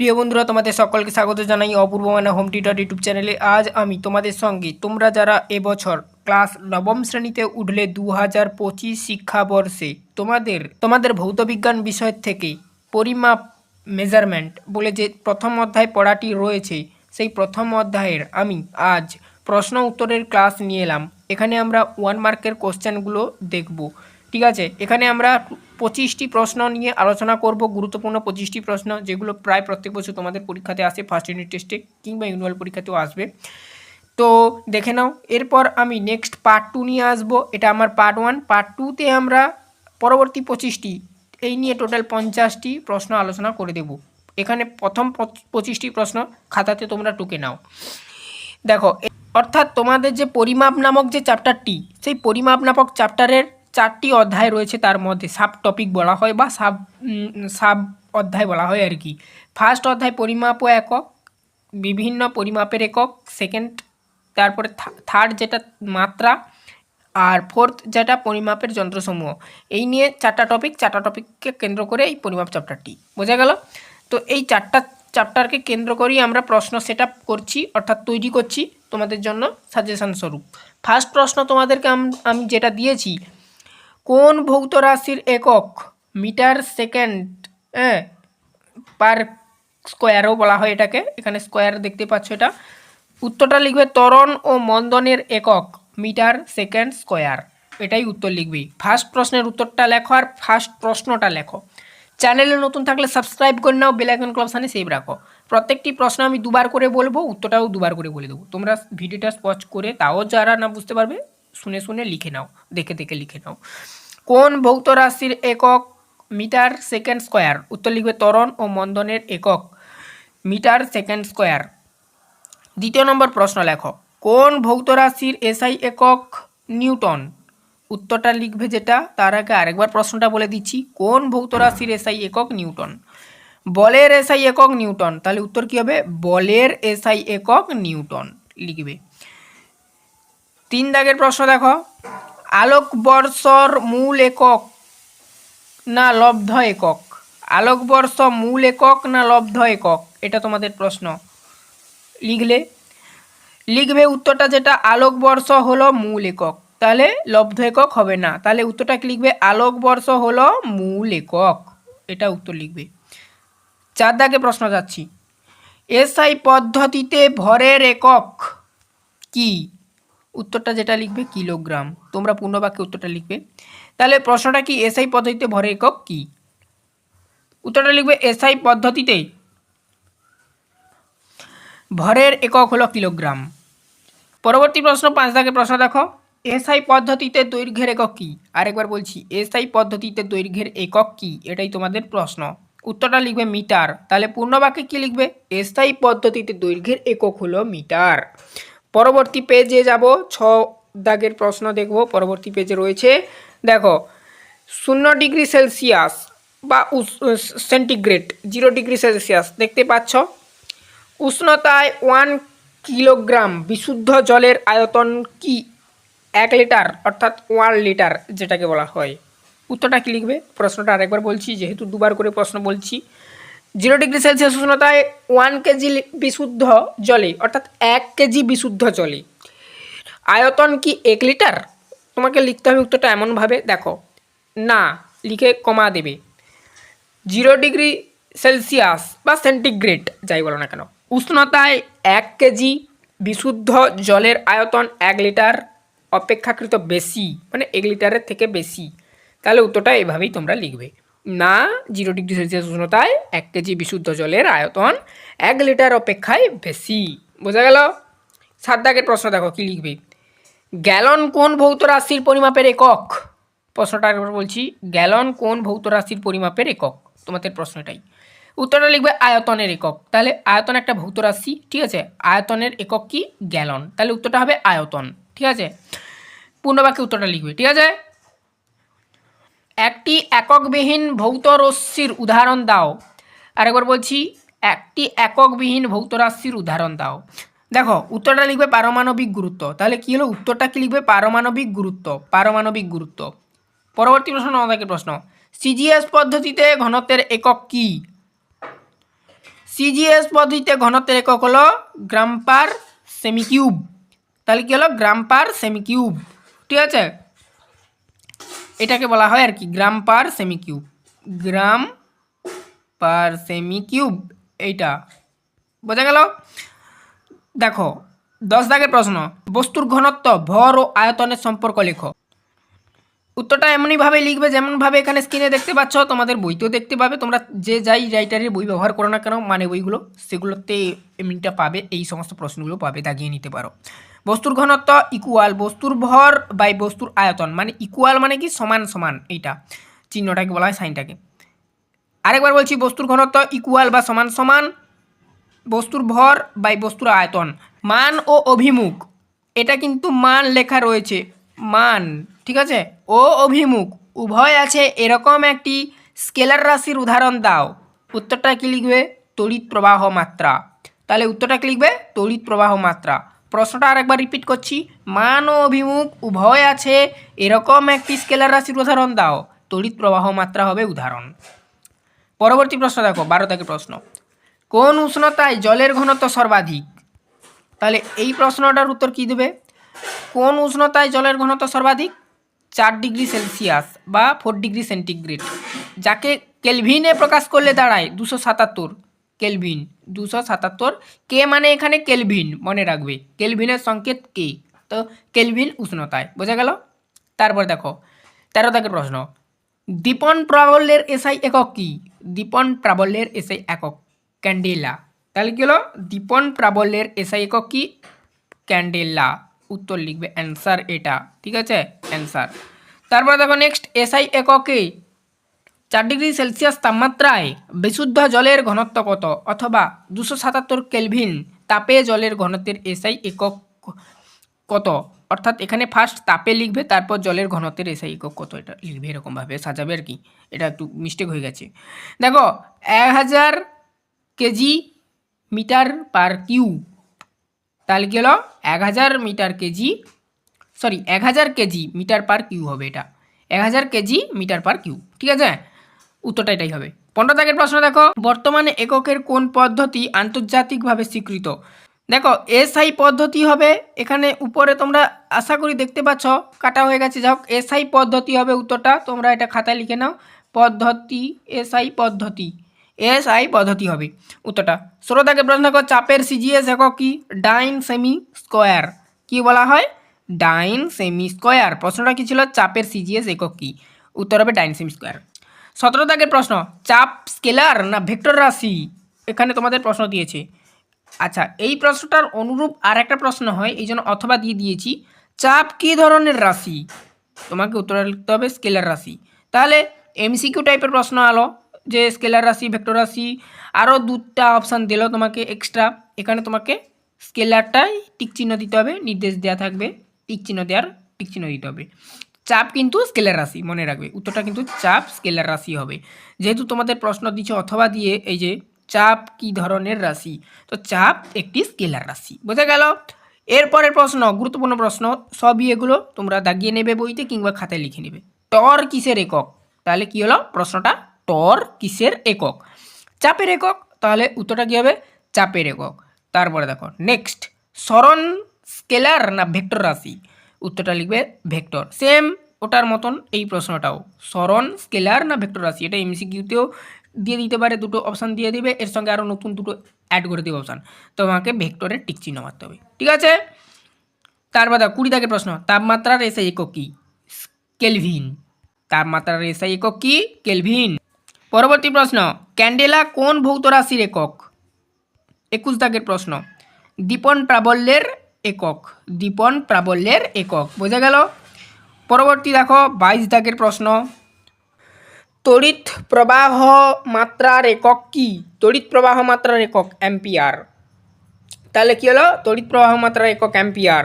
প্রিয় বন্ধুরা, তোমাদের সকলকে স্বাগত জানাই অপূর্ব মানে হোম টিউটর ইউটিউব চ্যানেলে। আজ আমি তোমাদের সঙ্গে, তোমরা যারা এবছর ক্লাস নবম শ্রেণীতে উঠলে দু হাজার পঁচিশ শিক্ষাবর্ষে, তোমাদের তোমাদের ভৌতবিজ্ঞান বিষয় থেকে পরিমাপ মেজারমেন্ট বলে যে প্রথম অধ্যায় পড়াটি রয়েছে, সেই প্রথম অধ্যায়ের আমি আজ প্রশ্ন উত্তরের ক্লাস নিয়ে এলাম। এখানে আমরা ওয়ান মার্কের কোশ্চেনগুলো দেখব। ঠিক আছে? এখানে আমরা পঁচিশটি প্রশ্ন নিয়ে আলোচনা করব, গুরুত্বপূর্ণ পঁচিশটি প্রশ্ন, যেগুলো প্রায় প্রত্যেক বছর তোমাদের পরীক্ষাতে আসে ফার্স্ট ইউনিট টেস্টে কিংবা ইউনুয়াল পরীক্ষাতেও আসবে। তো দেখে নাও, এরপর আমি নেক্সট পার্ট টু নিয়ে আসব। এটা আমার পার্ট ওয়ান পার্ট টুতে আমরা পরবর্তী পঁচিশটি, এই নিয়ে টোটাল পঞ্চাশটি প্রশ্ন আলোচনা করে দেব। এখানে প্রথম পঁচিশটি প্রশ্ন খাতাতে তোমরা টুকে নাও। দেখো, অর্থাৎ তোমাদের যে পরিমাপ নামক যে চ্যাপ্টারটি সেই পরিমাপ নামক চ্যাপ্টারের চারটি অধ্যায় রয়েছে তার মধ্যে। সাব টপিক বলা হয় বা সাব সাব অধ্যায় বলা হয় আর কি। ফার্স্ট অধ্যায় পরিমাপ ও একক, বিভিন্ন পরিমাপের একক সেকেন্ড তারপরে থার্ড যেটা মাত্রা, আর ফোর্থ যেটা পরিমাপের যন্ত্রসমূহ। এই নিয়ে চারটা টপিক চারটা টপিককে কেন্দ্র করে এই পরিমাপ চ্যাপ্টারটি বোঝা গেল? তো এই চারটা চ্যাপ্টারকে কেন্দ্র করেই আমরা প্রশ্ন সেট করছি, অর্থাৎ তৈরি করছি তোমাদের জন্য সাজেশন স্বরূপ। ফার্স্ট প্রশ্ন তোমাদেরকে আম- আমি যেটা দিয়েছি কোন ভৌত রাশির একক? মিটার, সেকেন্ড হ্যাঁ পার স্কোয়ারও বলা হয় এটাকে। এখানে স্কোয়ার দেখতে পাচ্ছ এটা। উত্তরটা লিখবে ত্বরণ ও মন্দনের একক, মিটার, সেকেন্ড, স্কোয়ার। এটাই উত্তর লিখবি। ফার্স্ট প্রশ্নের উত্তরটা লেখো আর ফার্স্ট প্রশ্নটা লেখো। চ্যানেলে নতুন থাকলে সাবস্ক্রাইব করে নাও, বেল আইকন ক্লাবসানে সেভ রাখো। প্রত্যেকটি প্রশ্ন আমি দুবার করে বলব, উত্তরটাও দুবার করে বলে দেবো। তোমরা ভিডিওটা স্পচ করে তাও যারা না বুঝতে পারবে শুনে শুনে লিখে নাও, দেখে দেখে লিখে নাও। কোন ভৌত রাশির একক মিটার সেকেন্ড স্কোয়ার? উত্তর লিখবে ত্বরণ ও মন্দনের একক মিটার সেকেন্ড স্কোয়ার। দ্বিতীয় নম্বর প্রশ্ন লেখো। কোন ভৌত রাশির এসআই একক? নিউটন। উত্তরটা লিখবে যেটা, তার আগে আরেকবার প্রশ্নটা বলে দিচ্ছি। কোন ভৌত রাশির এসআই একক? নিউটন। বলের এসআই একক নিউটন। তাহলে উত্তর কী হবে? বলের এসআই একক নিউটন লিখবে। তিন দাগের প্রশ্ন দেখো। আলোকবর্ষর মূল একক না লব্ধ একক? আলোকবর্ষ মূল একক না লব্ধ একক? এটা তোমাদের প্রশ্ন। লিখলে? লিখবে উত্তরটা যেটা, আলোকবর্ষ হলো মূল একক। তাহলে লব্ধ একক হবে না। তাহলে উত্তরটা লিখবে? আলোকবর্ষ হলো মূল একক। এটা উত্তর লিখবে। চার দাগে প্রশ্ন যাচ্ছি। এসআই পদ্ধতিতে ভরের একক কি? উত্তরটা যেটা লিখবে কিলোগ্রাম। তোমরা পূর্ণবাক্যে উত্তরটা লিখবে। তাহলে প্রশ্নটা কি এসআই পদ্ধতিতে ভরের একক কি? উত্তরটা লিখবে এসআই পদ্ধতিতে ভরের একক হলো কিলোগ্রাম। পরবর্তী প্রশ্ন, পাঁচ দাগের প্রশ্ন দেখো। এসআই পদ্ধতিতে দৈর্ঘ্যের একক কী? আরেকবার বলছি, এসআই পদ্ধতিতে দৈর্ঘ্যের একক কী? এটাই তোমাদের প্রশ্ন। উত্তরটা লিখবে মিটার। তাহলে পূর্ণবাক্যে কী লিখবে? এসআই পদ্ধতিতে দৈর্ঘ্যের একক হলো মিটার। পরবর্তী পেজে যাব, ছ দাগের প্রশ্ন দেখব, পরবর্তী পেজে রয়েছে। দেখো, শূন্য ডিগ্রি সেলসিয়াস বা সেন্টিগ্রেড জিরো ডিগ্রি সেলসিয়াস, দেখতে পাচ্ছ? উষ্ণতায় ওয়ান কিলোগ্রাম বিশুদ্ধ জলের আয়তন কি? এক লিটার, অর্থাৎ ওয়ান লিটার, যেটাকে বলা হয়। উত্তরটা কি লিখবে? প্রশ্নটা আরেকবার বলছি, যেহেতু দুবার করে প্রশ্ন বলছি। জিরো ডিগ্রি সেলসিয়াস উষ্ণতায় ওয়ান কেজি বিশুদ্ধ জলে, অর্থাৎ এক কেজি বিশুদ্ধ জলে। আয়তন কি এক লিটার? তোমাকে লিখতে হবে উত্তরটা এমনভাবে, দেখো। না, লিখে কমা দেবে। জিরো ডিগ্রি সেলসিয়াস বা সেন্টিগ্রেড, যাই বলো না কেন। উষ্ণতায় এক কেজি বিশুদ্ধ জলের আয়তন এক লিটার, অপেক্ষাকৃত বেশি মানে এক লিটারের থেকে বেশি। তাহলে উত্তরটা এভাবেই তোমরা লিখবে। না জিরো ডিগ্রি সেলসিয়াস উষ্ণতায় এক কেজি বিশুদ্ধ জলের আয়তন এক লিটার অপেক্ষায় বেশি। বোঝা গেল? সাত দাগের প্রশ্ন দেখো, কী লিখবে? গ্যালন কোন ভৌত রাশির পরিমাপের একক? প্রশ্নটা একবার বলছি, গ্যালন কোন ভৌত রাশির পরিমাপের একক? তোমাদের প্রশ্নটাই উত্তরটা লিখবে আয়তনের একক। তাহলে আয়তন একটা ভৌত রাশি, ঠিক আছে? আয়তনের একক কি? গ্যালন। তাহলে উত্তরটা হবে আয়তন, ঠিক আছে? পূর্ণবাক্যে উত্তরটা লিখবে, ঠিক আছে? একটি এককবিহীন ভৌত রশ্মির উদাহরণ দাও। আরেকবার বলছি, একটি এককবিহীন ভৌত রাশির উদাহরণ দাও। দেখো, উত্তরটা লিখবে পারমাণবিক গুরুত্ব। তাহলে কি হলো? উত্তরটা কি লিখবে? পারমাণবিক গুরুত্ব পারমাণবিক গুরুত্ব। পরবর্তী প্রশ্ন, আমাদের প্রশ্ন। সিজিএস পদ্ধতিতে ঘনত্বের একক কি? সিজিএস পদ্ধতিতে ঘনত্বের একক হলো গ্রাম পার সেমি কিউব তাহলে কি হলো? গ্রাম পার সেমি কিউব ঠিক আছে? এটাকে বলা হয় আর কি, গ্রাম পার সেমি কিউব গ্রাম পার সেমি কিউব এইটা। বোঝা গেল? দেখো, দশ দাগের প্রশ্ন। বস্তুর ঘনত্ব, ভর ও আয়তনের সম্পর্ক লেখো। উত্তরটা এমনইভাবে লিখবে যেমনভাবে এখানে স্ক্রিনে দেখতে পাচ্ছ, তোমাদের বইতেও দেখতে পাবে। তোমরা যে যাই রাইটারের বই ব্যবহার করো না কেন মানে বইগুলো, সেগুলোতে এমনিটা পাবে, এই সমস্ত প্রশ্নগুলো পাবে দাগিয়ে নিতে পারো। বস্তুর ঘনত্ব ইকুয়াল বস্তুর ভর বাই বস্তুর আয়তন মানে ইকুয়াল মানে কি? সমান সমান, এইটা। চিহ্নটাকে বলা হয় সাইনটাকে। আরেকবার বলছি, বস্তুর ঘনত্ব ইকুয়াল বা সমান সমান, বস্তুর ভর বাই বস্তুর আয়তন। মান ও অভিমুখ, এটা কিন্তু মান লেখা রয়েছে। মান। ঠিক আছে? ও অভিমুখ, উভয় আছে এরকম একটি স্কেলার রাশির উদাহরণ দাও। উত্তরটা কি লিখবে? তড়িৎ প্রবাহ মাত্রা। তাহলে উত্তরটা কি লিখবে? তড়িৎ প্রবাহ মাত্রা। প্রশ্নটা আরেকবার রিপিট করছি। মান ও অভিমুখ, উভয় আছে এরকম একটি স্কেলার রাশির উদাহরণ দাও। তড়িৎ প্রবাহ মাত্রা হবে উদাহরণ। পরবর্তী প্রশ্ন দেখো, বারো থেকে প্রশ্ন। কোন উষ্ণতায় জলের ঘনত্ব সর্বাধিক? তাহলে এই প্রশ্নটার উত্তর কী দেবে? কোন উষ্ণতায় জলের ঘনত্ব সর্বাধিক? চার ডিগ্রি সেলসিয়াস বা ফোর ডিগ্রি সেন্টিগ্রেড, যাকে কেলভিনে প্রকাশ করলে দাঁড়ায় দুশো সাতাত্তর কেলভিন। দুশো সাতাত্তর কে মানে এখানে কেলভিন, মনে রাখবে। কেলভিনের সংকেত কে? তো কেলভিন উষ্ণতায়, বোঝা গেল? তারপর দেখো, তেরো দাগের প্রশ্ন। দীপন প্রাবল্যের এসআই একক কি? দীপন প্রাবল্যের এসআই একক, ক্যান্ডেলা। তাহলে কি হলো? দীপন প্রাবল্যের এসআই একক কি? ক্যান্ডেলা। উত্তর লিখবে অ্যান্সার এটা, ঠিক আছে? অ্যান্সার তারপর দেখো নেক্সট এসআই এককে চার ডিগ্রি সেলসিয়াস তাপমাত্রায় বিশুদ্ধ জলের ঘনত্ব কত? অথবা দুশো সাতাত্তর কেলভিন তাপে জলের ঘনত্বের এসআই একক কত? অর্থাৎ এখানে ফার্স্ট তাপে লিখবে, তারপর জলের ঘনত্বের এসআই একক কত? এটা লিখবে এরকমভাবে, সাজাবে আর কি। এটা একটু মিস্টেক হয়ে গেছে। দেখো, এক হাজার কেজি মিটার পার কিউব তাহলে কি হলো? এক হাজার মিটার কেজি সরি এক হাজার কেজি মিটার পার কিউ হবে এটা। এক হাজার কেজি মিটার পার কিউ, ঠিক আছে? উত্তরটা এটাই হবে। পনেরো দাগের প্রশ্ন দেখো। বর্তমানে এককের কোন পদ্ধতি আন্তর্জাতিকভাবে স্বীকৃত? দেখো, এসআই পদ্ধতি হবে, এখানে উপরে তোমরা আশা করি দেখতে পাচ্ছ, কাটা হয়ে গেছে। যাই হোক, এসআই পদ্ধতি হবে উত্তরটা, তোমরা এটা খাতায় লিখে নাও। পদ্ধতি, এসআই পদ্ধতি। এসআই পদ্ধতি হবে। উত্তরটা ষোলো প্রশ্ন দেখো চাপের সিজিএস একক কি? ডাইন সেমি স্কোয়ার। কি বলা হয়? ডাইন সেমি স্কোয়ার। প্রশ্নটা কি ছিল? চাপের সিজিএস একক কি? উত্তর হবে ডাইন সেমি স্কোয়ার। সতেরো দাগের প্রশ্ন, চাপ স্কেলার না ভেক্টর রাশি? এখানে তোমাদের প্রশ্ন দিয়েছে। আচ্ছা এই প্রশ্নটার অনুরূপ আর একটা প্রশ্ন হয়, এই জন্য অথবা দিয়ে দিয়েছি। চাপ কী ধরনের রাশি? তোমাকে উত্তর লিখতে হবে স্কেলার রাশি। তাহলে এমসিকিউ টাইপের প্রশ্ন আলো। যে স্কেলার রাশি, ভেক্টর রাশি আরও দুটা অপশান দিল তোমাকে এক্সট্রা এখানে তোমাকে স্কেলারটাই টিক চিহ্ন দিতে হবে, নির্দেশ দেওয়া থাকবে টিক চিহ্ন দেওয়ার টিক চিহ্ন দিতে হবে। চাপ কিন্তু স্কেলার রাশি, মনে রাখবে। উত্তরটা কিন্তু চাপ স্কেলার রাশি হবে। যেহেতু তোমাদের প্রশ্ন দিচ্ছে অথবা দিয়ে, এই যে চাপ কি ধরনের রাশি? তো চাপ একটি স্কেলার রাশি। বোঝা গেল? এরপরের প্রশ্ন, গুরুত্বপূর্ণ প্রশ্ন, সবই এগুলো তোমরা দাগিয়ে নেবে বইতে কিংবা খাতায় লিখে নেবে। টর কিসের একক? তাহলে কি হলো? প্রশ্নটা টর কিসের একক? চাপের একক, তাহলে উত্তরটা কী হবে? চাপের একক। তারপরে দেখো নেক্সট স্মরণ, স্কেলার না ভেক্টর রাশি? উত্তরটা লিখবে ভেক্টর। সেম ওটার মতন এই প্রশ্নটাও। স্মরণ, স্কেলার না ভেক্টর রাশি? এটা এমসিকিউতেও দিয়ে দিতে পারে, দুটো অপশান দিয়ে দিবে। এর সঙ্গে আরও নতুন দুটো অ্যাড করে দেবে অপশান তোমাকে ভেক্টরের টিক চিহ্ন মারতে হবে। ঠিক আছে? তারপর দেখো, কুড়ি দাগের প্রশ্ন। তাপমাত্রার এসআই একক কি? কেলভিন। তাপমাত্রার এসআই একক কি? কেলভিন। পরবর্তী প্রশ্ন, ক্যান্ডেলা কোন ভৌত রাশির একক? একুশ দাগের প্রশ্ন, দীপন প্রাবল্যের একক, দীপন প্রাবল্যের একক, বোঝা গেল? পরবর্তী দেখো, বাইশ দাগের প্রশ্ন, তড়িৎ প্রবাহ মাত্রার একক কি? তড়িৎ প্রবাহ মাত্রার একক অ্যাম্পিয়ার। তাহলে কী হলো? তড়িৎ প্রবাহ মাত্রার একক অ্যাম্পিয়ার।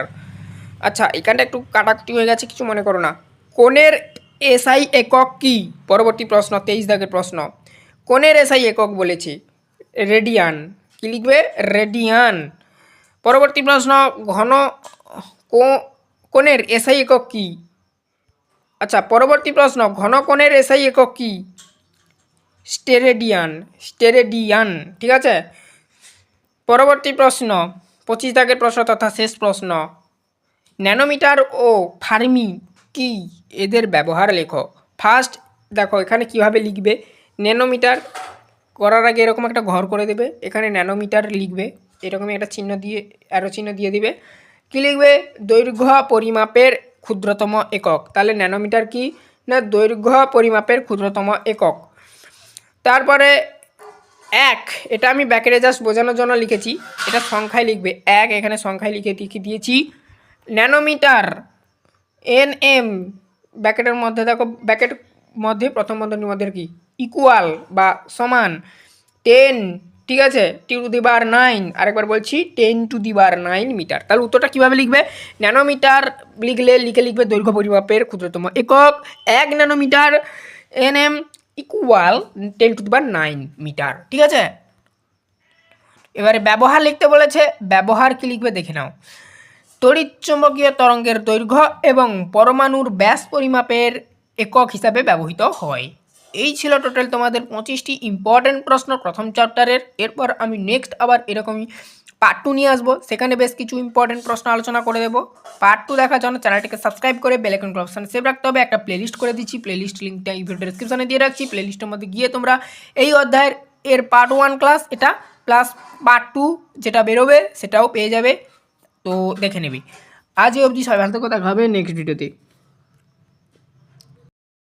আচ্ছা এখানটা একটু কাটাকুটি হয়ে গেছে, কিছু মনে করো না। কোণের এসআই একক কি? পরবর্তী প্রশ্ন, তেইশ দাগের প্রশ্ন। কোণের এসআই একক বলেছে? রেডিয়ান। কি লিখবে? রেডিয়ান। পরবর্তী প্রশ্ন, ঘন কোণের এসআই একক কি? আচ্ছা পরবর্তী প্রশ্ন, ঘন কোণের এসআই একক কি? স্টেরেডিয়ান। স্টেরেডিয়ান, ঠিক আছে? পরবর্তী প্রশ্ন, পঁচিশ দাগের প্রশ্ন তথা শেষ প্রশ্ন। ন্যানোমিটার ও ফার্মি কি এদের ব্যবহার লেখো ফার্স্ট দেখো, এখানে কীভাবে লিখবে? ন্যানোমিটার করার আগে এরকম একটা ঘর করে দেবে। এখানে ন্যানোমিটার লিখবে। এরকমই একটা চিহ্ন দিয়ে অ্যারো চিহ্ন দিয়ে দিবে। কি লিখবে? দৈর্ঘ্য পরিমাপের ক্ষুদ্রতম একক। তাহলে ন্যানোমিটার কি? না, দৈর্ঘ্য পরিমাপের ক্ষুদ্রতম একক। তারপরে এক, এটা আমি ব্যাকেটে জাস্ট বোঝানোর জন্য লিখেছি। এটা সংখ্যায় লিখবে। এক, এখানে সংখ্যায় লিখে লিখে দিয়েছি। ন্যানোমিটার এন এম, ব্যাকেটের মধ্যে দেখো, ব্যাকেট মধ্যে প্রথম বন্ধনীর মধ্যে কি? ইকুয়াল বা সমান। টেন ঠিক আছে? টি টু দি বার নাইন আরেকবার বলছি টেন টু দি বার নাইন মিটার তাহলে উত্তরটা কীভাবে লিখবে? ন্যানোমিটার লিখলে, লিখে লিখবে দৈর্ঘ্য পরিমাপের ক্ষুদ্রতম একক। এক nanometre N M equal ten to the bar nine metre ঠিক আছে? এবারে ব্যবহার লিখতে বলেছে, ব্যবহার কি লিখবে দেখে নাও। তড়িৎচুম্বকীয় তরঙ্গের দৈর্ঘ্য এবং পরমাণুর ব্যাস পরিমাপের একক হিসাবে ব্যবহৃত হয়। এই ছিল টোটাল তোমাদের পঁচিশটি ইম্পর্ট্যান্ট প্রশ্ন প্রথম চ্যাপ্টারের এরপর আমি নেক্সট আবার এরকমই পার্ট টু নিয়ে আসব। সেখানে বেশ কিছু ইম্পর্টেন্ট প্রশ্ন আলোচনা করে দেবো। পার্ট টু দেখার জন্য চ্যানেলটিকে সাবস্ক্রাইব করে বেলাইকন অপশান সেভ রাখতে হবে। একটা প্লেলিস্ট করে দিচ্ছি। প্লেলিস্ট লিঙ্কটা এই ভিডিও ডিসক্রিপশনে দিয়ে রাখছি। প্লেলিস্টের মধ্যে গিয়ে তোমরা এই অধ্যায়ের এর পার্ট ওয়ান ক্লাস এটা প্লাস পার্ট টু যেটা বেরোবে, সেটাও পেয়ে যাবে। তো দেখে নিবি। আজ অবধি সবাই ভালো থাকো দেখা হবে নেক্সট ভিডিওতে